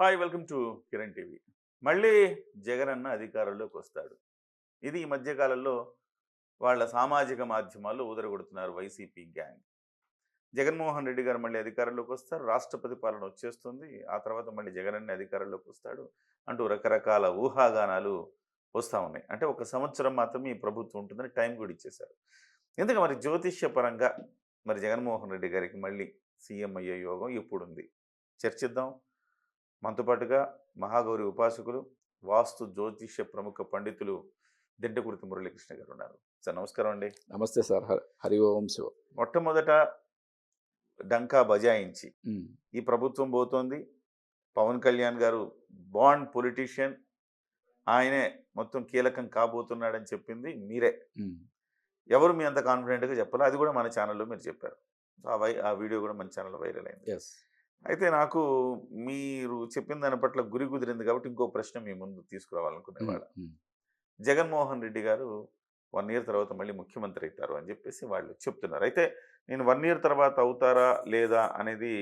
Hi welcome to Kiran TV. మళ్ళీ జగన్ అన్న అధికారంలోకి వస్తాడు. ఇది ఈ మధ్యకాలంలో వాళ్ళ సామాజిక మాధ్యమాల్లో ఊదరగొడుతున్నారు వైసీపీ గ్యాంగ్. జగన్మోహన్ రెడ్డి గారు మళ్ళీ అధికారంలోకి వస్తారు. రాష్ట్రపతి పాలన వచ్చేస్తుంది. ఆ తర్వాత మళ్ళీ జగన్ అన్న అధికారంలోకి వస్తాడు అంటూ రకరకాల ఊహాగానాలు వస్తూ ఉన్నాయి. అంటే ఒక సంవత్సరం మాత్రమే ఈ ప్రభుత్వం ఉంటుందని టైం కూడా ఇచ్చేశారు. ఎందుకంటే మరి జ్యోతిష్య పరంగా మరి జగన్మోహన్ రెడ్డి గారికి మళ్ళీ సీఎం అయ్యే యోగం ఎప్పుడుంది? చర్చిద్దాం. మనతో పాటుగా మహాగౌరి ఉపాసకులు వాస్తు జ్యోతిష్య ప్రముఖ పండితులు దిడ్డకుర్తి మురళీకృష్ణ గారు ఉన్నారు. సార్ నమస్కారం అండి. నమస్తే సార్. హరి ఓం శివ. మొట్టమొదట డంకా బజాయించి ఈ ప్రభుత్వం పోతోంది. పవన్ కళ్యాణ్ గారు బాండ్ పొలిటీషియన్. ఆయనే మొత్తం కీలకం కాబోతున్నాడని చెప్పింది మీరే. ఎవరు మీ అంత కాన్ఫిడెంట్గా చెప్పాలి అది కూడా మన ఛానల్లో మీరు చెప్పారు. ఆ వై ఆ వీడియో కూడా మన ఛానల్లో వైరల్ అయింది. అయితే నాకు మీరు చెప్పిన దాని పట్ల గురి కుదిరింది కాబట్టి ఇంకో ప్రశ్న మీ ముందు ఉమ్, జగన్మోహన్ రెడ్డి గారు వన్ ఇయర్ తర్వాత మళ్ళీ ముఖ్యమంత్రి అవుతారు అని చెప్పేసి వాళ్ళు చెప్తున్నారు. అయితే నేను వన్ ఇయర్ తర్వాత అవుతారా లేదా అనేది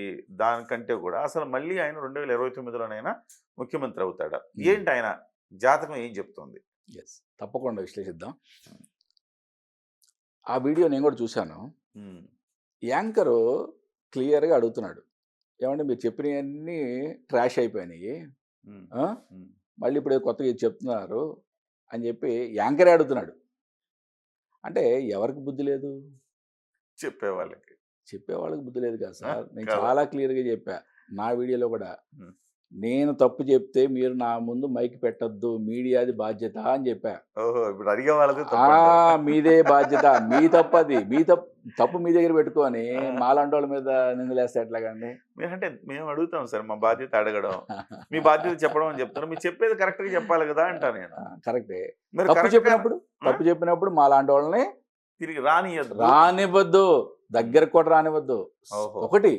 దానికంటే కూడా అసలు మళ్ళీ ఆయన రెండు వేల ఇరవై తొమ్మిదిలోనైనా ముఖ్యమంత్రి అవుతాడా? ఏంటి ఆయన జాతకం ఏం చెప్తోంది? yes. తప్పకుండా విశ్లేషిద్దాం. ఆ వీడియో నేను కూడా చూశాను. యాంకరు క్లియర్గా అడుగుతున్నాడు. ఏమంటే మీరు చెప్పినవన్నీ ట్రాష్ అయిపోయినాయి. మళ్ళీ ఇప్పుడు కొత్తగా ఇది చెప్తున్నారు అని చెప్పి యాంకరే అడుగుతున్నాడు. అంటే ఎవరికి బుద్ధి లేదు? చెప్పే వాళ్ళకి చెప్పే వాళ్ళకి బుద్ధి లేదు కదా సార్. నేను? చాలా క్లియర్గా చెప్పా. నా వీడియోలో కూడా. నేను తప్పు చెప్తే మీరు నా ముందు మైక్ పెట్టద్దు మీడియాది బాధ్యత అని చెప్పా. ఓహో! ఇప్పుడు అడిగే వాళ్ళది ఆ తప్పు అంటారు. మీదే బాధ్యత. మీ తప్పు అది. మీ తప్పు తప్పు మీ దగ్గర పెట్టుకొని మాలాంటి వాళ్ళ మీద నిందలేస్తే ఎట్లాగండి? మేమంటే మేము అడుగుతాం సార్ మా బాధ్యత అడగడం. మీ బాధ్యత చెప్పడం అని చెప్తారు మీరు చెప్పేది కరెక్ట్గా చెప్పాలి కదా అంటాను నేను. కరెక్టే. మీరు తప్పు చెప్పినప్పుడు తప్పు చెప్పినప్పుడు మాలాంటి వాళ్ళని తిరిగి రానియద్దు. రానివ్వద్దు. దగ్గరకు కూడా రానివ్వద్దు. ఒకటి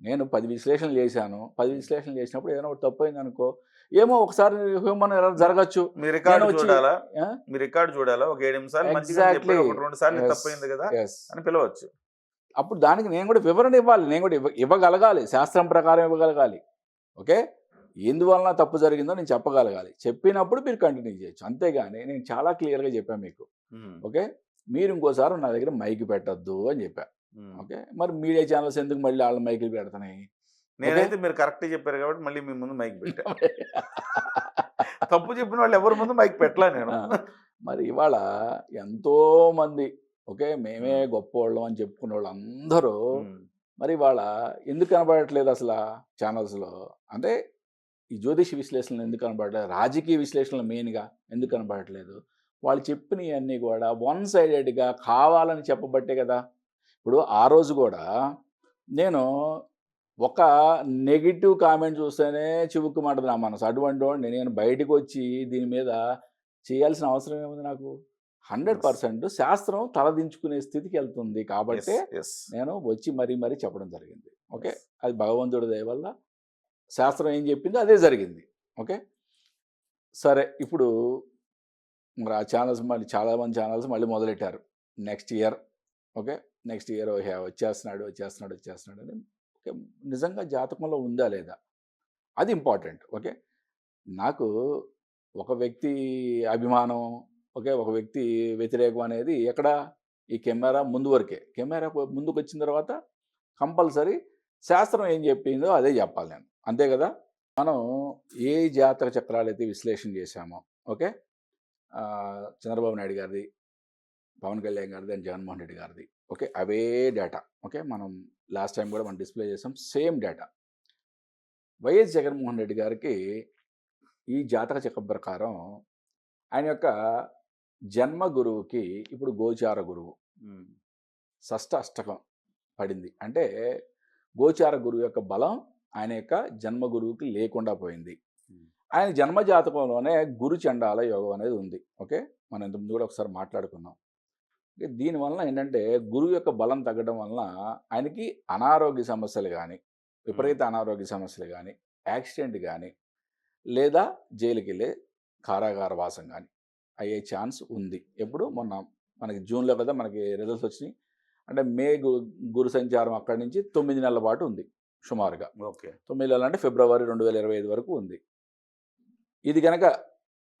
నేను పది విశ్లేషణలు చేశాను. పది విశ్లేషణలు చేసినప్పుడు ఏదైనా ఒకటి తప్పు అనుకో ఏమో ఒకసారి హ్యూమన్ ఎర్రర్ జరగచ్చు. మీ రికార్డు చూడాలా? మీ రికార్డు చూడాలా? ఒక ఏడు నిమిషాలు రెండు సార్లు. తప్పైంది కదా. అని పిలవచ్చు. అప్పుడు దానికి నేను కూడా వివరణ ఇవ్వాలి. నేను కూడా ఇవ్వ ఇవ్వగలగాలి. శాస్త్రం ప్రకారం ఇవ్వగలగాలి. ఓకే? ఎందువలన తప్పు జరిగిందో నేను చెప్పగలగాలి. చెప్పినప్పుడు మీరు కంటిన్యూ చేయొచ్చు. అంతేగాని నేను చాలా క్లియర్గా చెప్పాను మీకు. ఓకే? మీరు ఇంకోసారి నా దగ్గర మైక్ పెట్టద్దు అని చెప్పా. ఉమ్. ఓకే. మరి మీడియా ఛానల్స్ ఎందుకు మళ్ళీ వాళ్ళ మైకులు పెడుతున్నాయి? నేనైతే మీరు కరెక్ట్ చెప్పారు కాబట్టి మళ్ళీ మీ ముందు మైక్ పెట్టా. తప్పు చెప్పిన వాళ్ళు ఎవరి ముందు మైక్ పెట్టలా నేను. మరి ఇవాళ ఎంతో మంది ఓకే మేమే గొప్పవాళ్ళం అని చెప్పుకునే వాళ్ళు అందరూ మరి ఇవాళ ఎందుకు కనబడట్లేదు అసలు ఛానల్స్లో? అంటే ఈ జ్యోతిష విశ్లేషణలు ఎందుకు కనబడట్లేదు? రాజకీయ విశ్లేషణలు మెయిన్గా ఎందుకు కనబడట్లేదు? వాళ్ళు చెప్పినవన్నీ కూడా వన్ సైడెడ్గా కావాలని చెప్పబట్టే కదా! ఇప్పుడు ఆ రోజు కూడా నేను ఒక నెగిటివ్ కామెంట్ చూస్తేనే చివుక్కుమంటది నా మనసు. అటువంటి వాడిని నేను బయటకు వచ్చి దీని మీద చేయాల్సిన అవసరం ఏముంది నాకు? హండ్రెడ్ పర్సెంట్ శాస్త్రం తలదించుకునే స్థితికి వెళ్తుంది కాబట్టి. నేను వచ్చి మరీ మరీ చెప్పడం జరిగింది. ఓకే? అది భగవంతుడి దయ వల్ల శాస్త్రం ఏం చెప్పిందో అదే జరిగింది. ఓకే? సరే ఇప్పుడు మరి ఆ ఛానల్స్ మళ్ళీ చాలామంది ఛానల్స్ మళ్ళీ మొదలెట్టారు. Next year. Okay? Next year వచ్చేస్తున్నాడు వచ్చేస్తున్నాడు వచ్చేస్తున్నాడు అని ఓకే నిజంగా జాతకంలో ఉందా లేదా? అది ఇంపార్టెంట్ ఓకే? నాకు ఒక వ్యక్తి అభిమానం ఓకే ఒక వ్యక్తి వ్యతిరేకం అనేది ఎక్కడ? ఈ కెమెరా ముందు వరకే. కెమెరా ముందుకు వచ్చిన తర్వాత కంపల్సరీ శాస్త్రం ఏం చెప్పిందో అదే చెప్పాలి నేను. అంతే కదా? మనం ఏ జాతక చక్రాలు అయితే విశ్లేషణ చేశామో ఓకే? చంద్రబాబు నాయుడు గారిది పవన్ కళ్యాణ్ గారిది అండ్ జగన్మోహన్ రెడ్డి గారిది ఓకే. అవే డేటా. ఓకే. మనం లాస్ట్ టైం కూడా మనం డిస్ప్లే చేసాం same data. YS Jaganmohan Reddy గారికి ఈ జాతక చక్రం ప్రకారం ఆయన యొక్క జన్మ గురువుకి ఇప్పుడు గోచార గురువు. షష్ట అష్టకం పడింది. అంటే గోచార గురువు యొక్క బలం ఆయన యొక్క జన్మ గురువుకి లేకుండా పోయింది. ఆయన జన్మ జాతకంలోనే గురు చండాల యోగం అనేది ఉంది. ఓకే. మనం ఇంతకుముందు కూడా ఒకసారి మాట్లాడుకున్నాం. దీనివల్ల ఏంటంటే గురువు యొక్క బలం తగ్గడం వలన ఆయనకి అనారోగ్య సమస్యలు కానీ విపరీత అనారోగ్య సమస్యలు కానీ యాక్సిడెంట్ కానీ లేదా జైలుకి వెళ్ళే కారాగార వాసం కానీ అయ్యే ఛాన్స్ ఉంది. ఎప్పుడు? మొన్న మనకి జూన్లో కదా మనకి రిజల్ట్స్ వచ్చినాయి. అంటే మే గురు సంచారం అక్కడి నుంచి తొమ్మిది నెలల పాటు ఉంది సుమారుగా. ఓకే. తొమ్మిది నెలలు అంటే ఫిబ్రవరి రెండు వేల ఇరవై ఐదు వరకు ఉంది. ఇది కనుక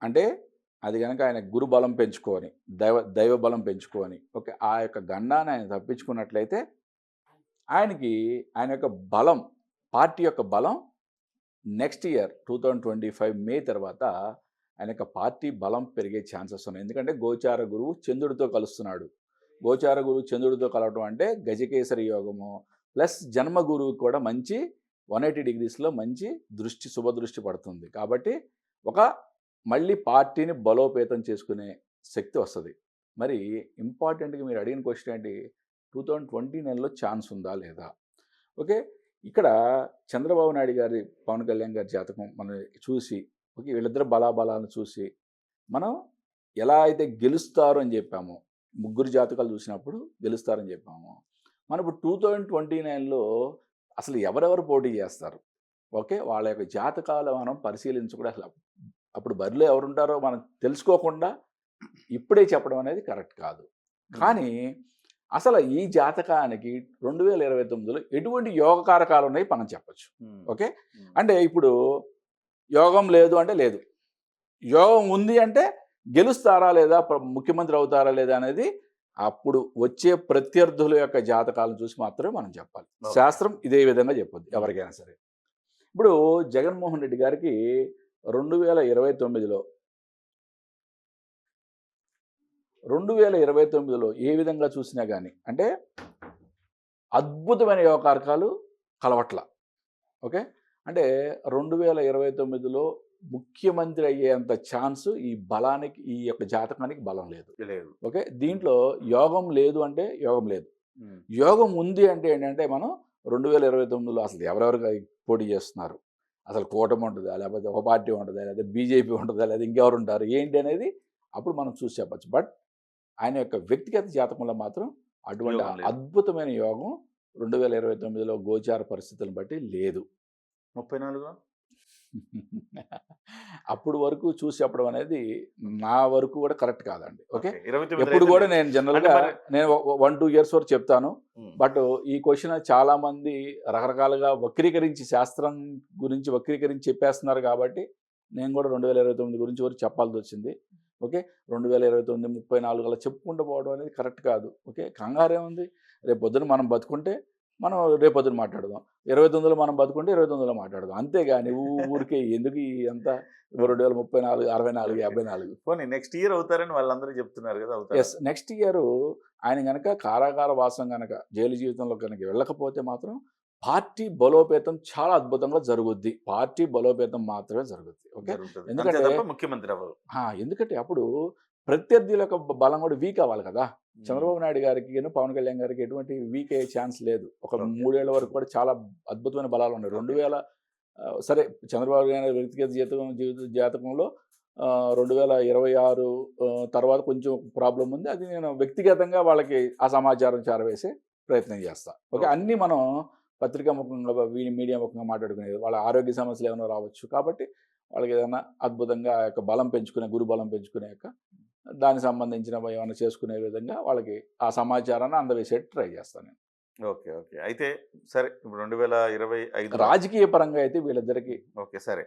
అంటే అది కనుక ఆయన గురు బలం పెంచుకొని దైవ దైవ బలం పెంచుకొని ఓకే ఆ యొక్క గండాన్ని ఆయన తప్పించుకున్నట్లయితే ఆయనకి ఆయన యొక్క బలం పార్టీ యొక్క బలం next year two thousand twenty five May తర్వాత ఆయన యొక్క పార్టీ బలం పెరిగే ఛాన్సెస్ ఉన్నాయి. ఎందుకంటే గోచార గురువు చంద్రుడితో కలుస్తున్నాడు. గోచార గురువు చంద్రుడితో కలవటం అంటే గజకేసరి యోగము ప్లస్ జన్మ గురువు కూడా మంచి వన్ ఎయిటీ డిగ్రీస్లో మంచి దృష్టి శుభదృష్టి పడుతుంది. కాబట్టి ఒక మళ్ళీ పార్టీని బలోపేతం చేసుకునే శక్తి వస్తుంది. మరి ఇంపార్టెంట్గా మీరు అడిగిన క్వశ్చన్ ఏంటి? టూ థౌజండ్ ట్వంటీ నైన్లో ఛాన్స్ ఉందా లేదా? ఓకే. ఇక్కడ చంద్రబాబు నాయుడు గారి పవన్ కళ్యాణ్ గారి జాతకం మనం చూసి ఓకే వీళ్ళిద్దరు బలాబలాలను చూసి మనం ఎలా అయితే గెలుస్తారు అని చెప్పామో ముగ్గురు జాతకాలు చూసినప్పుడు గెలుస్తారని చెప్పాము మనం ఇప్పుడు టూ థౌజండ్ ట్వంటీ నైన్లో అసలు ఎవరెవరు పోటీ చేస్తారు? ఓకే వాళ్ళ యొక్క జాతకాలు మనం పరిశీలించకుండా అసలు అప్పుడు బరిలో ఎవరుంటారో మనం తెలుసుకోకుండా ఇప్పుడే చెప్పడం అనేది కరెక్ట్ కాదు. కానీ అసలు ఈ జాతకానికి రెండు వేల ఇరవై తొమ్మిదిలో ఎటువంటి యోగకారకాలు ఉన్నాయి మనం చెప్పచ్చు. ఓకే? అంటే ఇప్పుడు యోగం లేదు అంటే లేదు. యోగం ఉంది అంటే గెలుస్తారా లేదా? ముఖ్యమంత్రి అవుతారా లేదా అనేది అప్పుడు వచ్చే ప్రత్యర్థుల యొక్క జాతకాలను చూసి మాత్రమే మనం చెప్పాలి. శాస్త్రం ఇదే విధంగా చెప్పొద్దు ఎవరికైనా సరే. ఇప్పుడు జగన్మోహన్ రెడ్డి గారికి రెండు వేల ఇరవై తొమ్మిదిలో. రెండు వేల ఇరవై తొమ్మిదిలో ఏ విధంగా చూసినా కానీ అంటే అద్భుతమైన యోగకారకాలు కలవట్ల. ఓకే? అంటే రెండు వేల ఇరవై తొమ్మిదిలో ముఖ్యమంత్రి అయ్యేంత ఛాన్స్ ఈ బలానికి ఈ యొక్క జాతకానికి బలం లేదు. లేదు. ఓకే? దీంట్లో యోగం లేదు అంటే యోగం లేదు. యోగం ఉంది అంటే ఏంటంటే మనం రెండు వేల ఇరవై తొమ్మిదిలో అసలు ఎవరెవరు పోటీ చేస్తున్నారు? అసలు కూటమి ఉంటుందా? లేకపోతే ఒక పార్టీ ఉంటుందా? లేదా బీజేపీ ఉంటుందా? లేదా ఇంకెవరు ఉంటారు? ఏంటి అనేది అప్పుడు మనం చూసి చెప్పచ్చు. బట్ ఆయన యొక్క వ్యక్తిగత జాతకంలో మాత్రం అటువంటి. అద్భుతమైన యోగం రెండు వేల ఇరవై తొమ్మిదిలో గోచార పరిస్థితులను బట్టి లేదు. ముప్పై నాలుగు అప్పుడు వరకు చూసి చెప్పడం అనేది నా వరకు కూడా కరెక్ట్ కాదండి. ఓకే? అయితే కూడా. నేను జనరల్గా నేను వన్ టూ ఇయర్స్ వరకు చెప్తాను. బట్ ఈ క్వశ్చన్ చాలా మంది రకరకాలుగా వక్రీకరించి శాస్త్రం గురించి వక్రీకరించి చెప్పేస్తున్నారు కాబట్టి నేను కూడా రెండు వేల ఇరవై తొమ్మిది గురించి వరకు చెప్పాల్సి వచ్చింది. ఓకే? రెండు వేల ఇరవై తొమ్మిది ముప్పై నాలుగు అలా చెప్పుకుంటూ పోవడం అనేది కరెక్ట్ కాదు. ఓకే? కంగారు ఏముంది? రేపు పొద్దున మనం బతుకుంటే మనం రేపు పొద్దున మాట్లాడదాం. ఇరవై తొమ్మిదిలో మనం బతుకుంటే ఇరవై తొమ్మిదిలో మాట్లాడదాం. అంతేగాని ఊరికే ఎందుకు అంత రెండు వేల ముప్పై నాలుగు అరవై నాలుగు యాభై నాలుగు? పోనీ నెక్స్ట్ ఇయర్ అవుతారని వాళ్ళందరూ చెప్తున్నారు కదా అవుతారు? ఎస్ నెక్స్ట్ ఇయర్ ఆయన కనుక కారాగార వాసం కనుక జైలు జీవితంలో కనుక వెళ్ళకపోతే మాత్రం పార్టీ బలోపేతం చాలా అద్భుతంగా జరుగుద్ది. పార్టీ బలోపేతం మాత్రమే జరుగుద్ది. ఓకే? ఎందుకంటే- ముఖ్యమంత్రి అవ్వరు. ఎందుకంటే అప్పుడు ప్రత్యర్థుల యొక్క బలం కూడా వీక్ అవ్వాలి కదా. చంద్రబాబు నాయుడు గారికి పవన్ కళ్యాణ్ గారికి ఎటువంటి వీక్ అయ్యే ఛాన్స్ లేదు. ఒక. మూడేళ్ళ వరకు కూడా చాలా అద్భుతమైన బలాలు ఉన్నాయి. రెండు వేల సరే చంద్రబాబు నాయుడు వ్యక్తిగత జీవితం జీవిత జాతకంలో రెండు వేల ఇరవై ఆరు తర్వాత కొంచెం ప్రాబ్లం ఉంది. అది నేను వ్యక్తిగతంగా వాళ్ళకి ఆ సమాచారం చేరవేసే ప్రయత్నం చేస్తా. ఓకే. అన్నీ మనం పత్రికా ముఖంగా మీడియా ముఖంగా మాట్లాడుకునేది. వాళ్ళ ఆరోగ్య సమస్యలు ఏమైనా రావచ్చు కాబట్టి వాళ్ళకి ఏదైనా అద్భుతంగా ఆ యొక్క బలం పెంచుకునే గురు బలం పెంచుకునే యొక్క దానికి సంబంధించిన ఏమైనా చేసుకునే విధంగా వాళ్ళకి ఆ సమాచారాన్ని అందవేసేట్టు ట్రై చేస్తాను నేను ఓకే ఓకే అయితే సరే ఇప్పుడు రెండు వేల ఇరవై ఐదు రాజకీయ పరంగా అయితే వీళ్ళిద్దరికి ఓకే సరే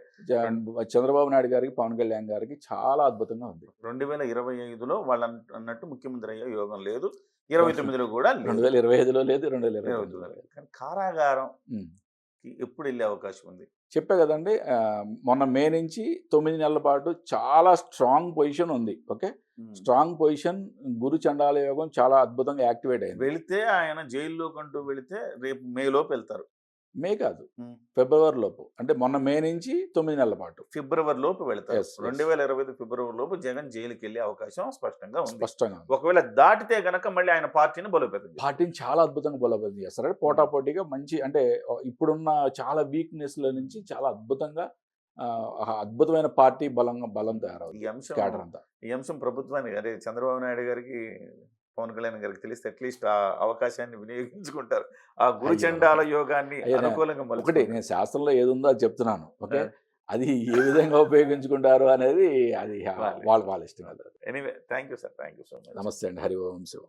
చంద్రబాబు నాయుడు గారికి పవన్ కళ్యాణ్ గారికి చాలా అద్భుతంగా ఉంది రెండు వేల ఇరవై ఐదులో వాళ్ళు అన్- అన్నట్టు ముఖ్యమంత్రి అయ్యే యోగం లేదు ఇరవై తొమ్మిదిలో కూడా. రెండు వేల ఇరవై ఐదులో లేదు రెండు వేల ఇరవై తొమ్మిదిలో. లేదు కానీ కారాగారం. ఎప్పుడు వెళ్ళే అవకాశం ఉంది చెప్పే కదండి మొన్న మే నుంచి తొమ్మిది నెలల పాటు చాలా స్ట్రాంగ్ పొజిషన్ ఉంది ఓకే. స్ట్రాంగ్ పొజిషన్ గురు చండాల యోగం చాలా అద్భుతంగా యాక్టివేట్ అయింది. వెళితే ఆయన జైల్లో కంటూ వెళితే రేపు మే లోపు వెళ్తారు. మే కాదు. ఫిబ్రవరి లోపు. అంటే మొన్న మే నుంచి తొమ్మిది నెలల పాటు. ఫిబ్రవరి లోపు వెళ్తారు. రెండు వేల ఇరవై ఐదు ఫిబ్రవరి లోపు జగన్ జైలుకి వెళ్ళే అవకాశం స్పష్టంగా ఉంది. స్పష్టంగా. ఒకవేళ దాటితే గనక మళ్ళీ ఆయన పార్టీని బలోపేతం. పార్టీని చాలా అద్భుతంగా బలోపేతం చేస్తారు. అంటే పోటాపోటీగా మంచి అంటే ఇప్పుడున్న చాలా వీక్నెస్ల నుంచి చాలా అద్భుతంగా అద్భుతమైన పార్టీ బలంగా బలం తయారవుతుంది ఈ అంశం క్యాడర్ అంతా. ఈ అంశం ప్రభుత్వానికి అదే చంద్రబాబు నాయుడు గారికి పవన్ కళ్యాణ్ గారికి తెలిస్తే అట్లీస్ట్ ఆ అవకాశాన్ని వినియోగించుకుంటారు. ఆ గురుచండాల యోగాన్ని అనుకూలంగా ఒకటి. నేను శాస్త్రంలో ఏది ఉందో అది చెప్తున్నాను. ఓకే. అది ఏ విధంగా ఉపయోగించుకుంటారు అనేది అది వాళ్ళ వాళ్ళ ఇష్టం. Anyway thank you sir. Thank you so much. నమస్తే అండి. హరి ఓం శివ.